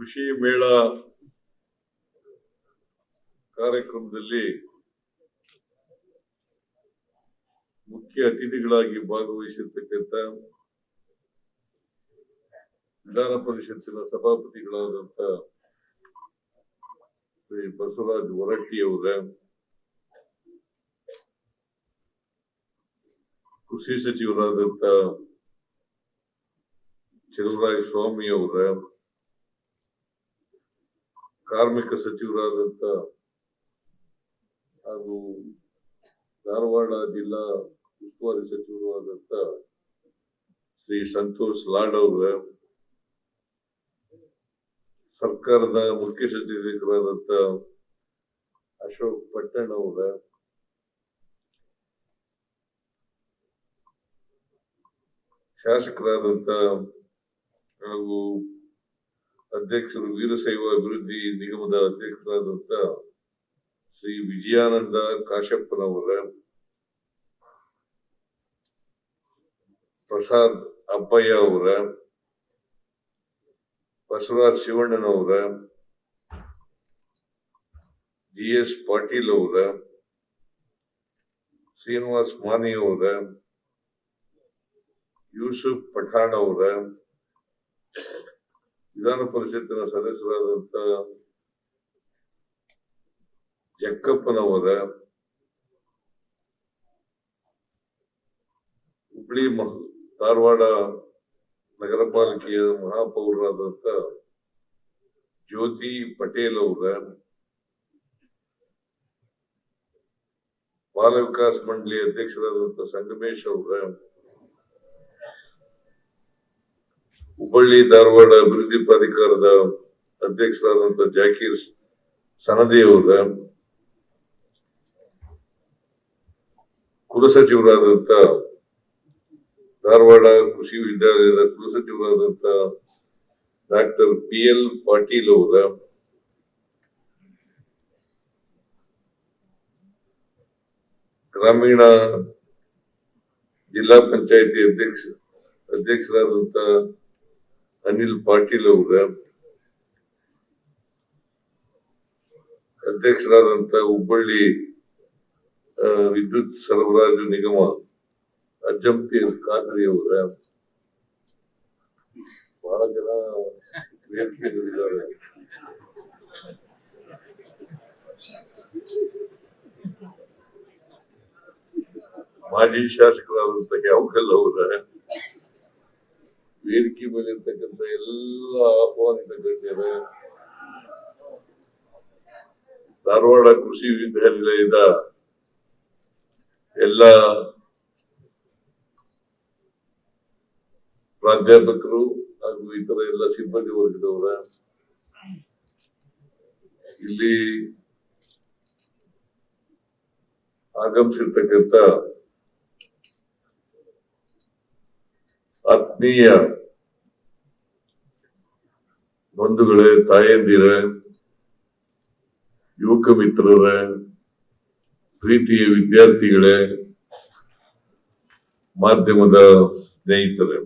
ಕೃಷಿ ಮೇಳ ಕಾರ್ಯಕ್ರಮದಲ್ಲಿ ಮುಖ್ಯ ಅತಿಥಿಗಳಾಗಿ ಭಾಗವಹಿಸಿರ್ತಕ್ಕಂಥ ವಿಧಾನ ಪರಿಷತ್ತಿನ ಸಭಾಪತಿಗಳಾದಂತ ಶ್ರೀ ಬಸವರಾಜ್ ಹೊರಟ್ಟಿ ಅವರ, ಕೃಷಿ ಚಲುವರಾಯ ಸ್ವಾಮಿ ಅವರ ಕಾರ್ಮಿಕ ಸಚಿವರಾದಂತ ಹಾಗೂ ಧಾರವಾಡ ಜಿಲ್ಲಾ ಉಸ್ತುವಾರಿ ಸಚಿವರು ಆದಂತ ಶ್ರೀ ಸಂತೋಷ್ ಲಾಡ್ ಅವರ, ಸರ್ಕಾರದ ಮುಖ್ಯ ಸಚಿವರಾದಂತ ಅಶೋಕ್ ಪಟ್ಟಣ್ ಅವರ, ಶಾಸಕರಾದಂತ ಹಾಗೂ ಅಧ್ಯಕ್ಷರು ವೀರಶೈವ ಅಭಿವೃದ್ಧಿ ನಿಗಮದ ಅಧ್ಯಕ್ಷರಾದಂತ ಶ್ರೀ ವಿಜಯಾನಂದ ಕಾಶಪ್ಪನವರ ಪ್ರಸಾದ್ ಅಬ್ಬಯ್ಯ ಅವರ ಬಸವರಾಜ್ ಶಿವಣ್ಣನವರ ಜಿ ಎಸ್ ಪಾಟೀಲ್ ಅವರ ಶ್ರೀನಿವಾಸ್ ಮಾನಿ ಅವರ ಯೂಸುಫ್ ಪಠಾಣ್ ಅವರ ವಿಧಾನ ಪರಿಷತ್ತಿನ ಸದಸ್ಯರಾದಂತ ಜಕ್ಕಪ್ಪನವರ ಹುಬ್ಳಿ ಮಹ, ಧಾರವಾಡ ನಗರ ಪಾಲಿಕೆಯ ಮಹಾಪೌರರಾದಂತ ಜ್ಯೋತಿ ಪಟೇಲ್ ಅವರ ಬಾಲ ವಿಕಾಸ್ ಮಂಡಳಿ ಅಧ್ಯಕ್ಷರಾದಂತ ಸಂಗಮೇಶ್ ಅವರ ಹುಬ್ಬಳ್ಳಿ ಧಾರವಾಡ ಅಭಿವೃದ್ಧಿ ಪ್ರಾಧಿಕಾರದ ಅಧ್ಯಕ್ಷರಾದಂತ ಜಾಕೀರ್ ಸನದಿ ಅವರ ಕುಲಸಚಿವರಾದಂತ ಧಾರವಾಡ ಕೃಷಿ ವಿದ್ಯಾಲಯದ ಕುಲಸಚಿವರಾದಂತ ಡಾಕ್ಟರ್ ಪಿ ಎಲ್ ಪಾಟೀಲ್ ಅವರ, ಗ್ರಾಮೀಣ ಜಿಲ್ಲಾ ಪಂಚಾಯತಿ ಅಧ್ಯಕ್ಷ, ಅಧ್ಯಕ್ಷರಾದಂತ ಅನಿಲ್ ಪಾಟೀಲ್ ಅವರ ಅಧ್ಯಕ್ಷರಾದಂತ ಹುಬ್ಬಳ್ಳಿ ವಿದ್ಯುತ್ ಸರಬರಾಜು ನಿಗಮ ಅಜ್ಜಂಪೀರ್ ಖಾದ್ರಿ ಅವರ ಬಹಳ ಜನ. ಮಾಜಿ ಶಾಸಕರಾದಂತಹ ಯಾವಕಲ್ ಅವರ ವೇದಿಕೆ ಮೇಲೆ ಇರ್ತಕ್ಕಂಥ ಎಲ್ಲ ಆಹ್ವಾನಿತ ಗಣ್ಯರ, ಧಾರವಾಡ ಕೃಷಿ ವಿದ್ಯಾನಿಲಯದ ಎಲ್ಲ ಪ್ರಾಧ್ಯಾಪಕರು ಹಾಗೂ ಇತರ ಎಲ್ಲ ಸಿಬ್ಬಂದಿ ವರ್ಗದವರ, ಇಲ್ಲಿ ಆಗಮಿಸಿರ್ತಕ್ಕಂಥ ಆತ್ಮೀಯ ಬಂಧುಗಳೇ ತಾಯಂದಿರ ಯುವಕ ಮಿತ್ರರ ಪ್ರೀತಿಯ ವಿದ್ಯಾರ್ಥಿಗಳೇ ಮಾಧ್ಯಮದ ಸ್ನೇಹಿತರೆ.